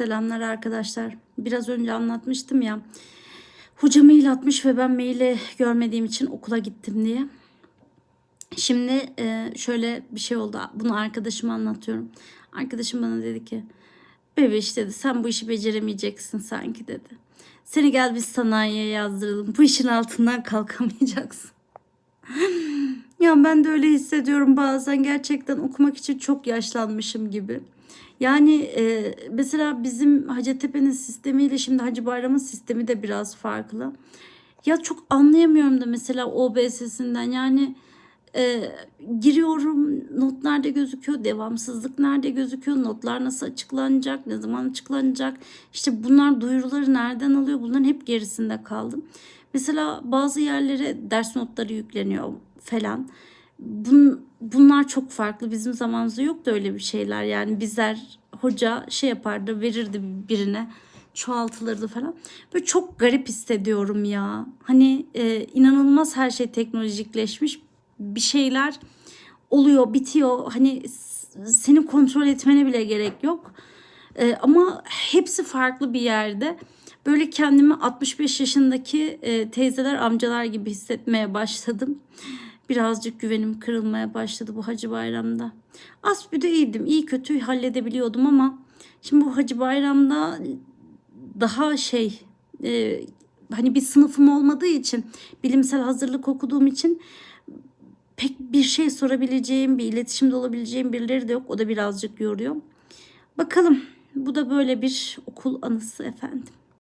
Selamlar arkadaşlar. Biraz önce anlatmıştım ya. Hoca mail atmış ve ben maili görmediğim için okula gittim diye. Şimdi e, şöyle bir şey oldu. Bunu arkadaşıma anlatıyorum. Arkadaşım bana dedi ki Bebiş dedi sen bu işi beceremeyeceksin sanki dedi. Seni gel biz sanayiye yazdıralım. Bu işin altından kalkamayacaksın. Ya ben de öyle hissediyorum bazen. Gerçekten okumak için çok yaşlanmışım gibi. Yani e, mesela bizim Hacettepe'nin sistemiyle şimdi Hacı Bayram'ın sistemi de biraz farklı. Ya çok anlayamıyorum da mesela OBS'sinden yani e, giriyorum not nerede gözüküyor devamsızlık nerede gözüküyor notlar nasıl açıklanacak ne zaman açıklanacak işte bunlar duyuruları nereden alıyor bunların hep gerisinde kaldım. Mesela bazı yerlere ders notları yükleniyor falan. Bun, bunlar çok farklı. Bizim zamanımızda yoktu öyle bir şeyler. Yani bizler hoca şey yapardı verirdi birine çoğaltılırdı falan. Böyle çok garip hissediyorum ya. Hani e, inanılmaz her şey teknolojikleşmiş. Bir şeyler oluyor, bitiyor. Hani seni kontrol etmene bile gerek yok. E, ama hepsi farklı bir yerde. Böyle kendimi 65 yaşındaki e, teyzeler, amcalar gibi hissetmeye başladım. Birazcık güvenim kırılmaya başladı bu Hacı Bayram'da. Asbü'de iyiydim. iyi kötü halledebiliyordum ama şimdi bu Hacı Bayram'da daha şey e, hani bir sınıfım olmadığı için bilimsel hazırlık okuduğum için pek bir şey sorabileceğim, bir iletişimde olabileceğim birileri de yok. O da birazcık yoruyor. Bakalım bu da böyle bir okul anısı efendim.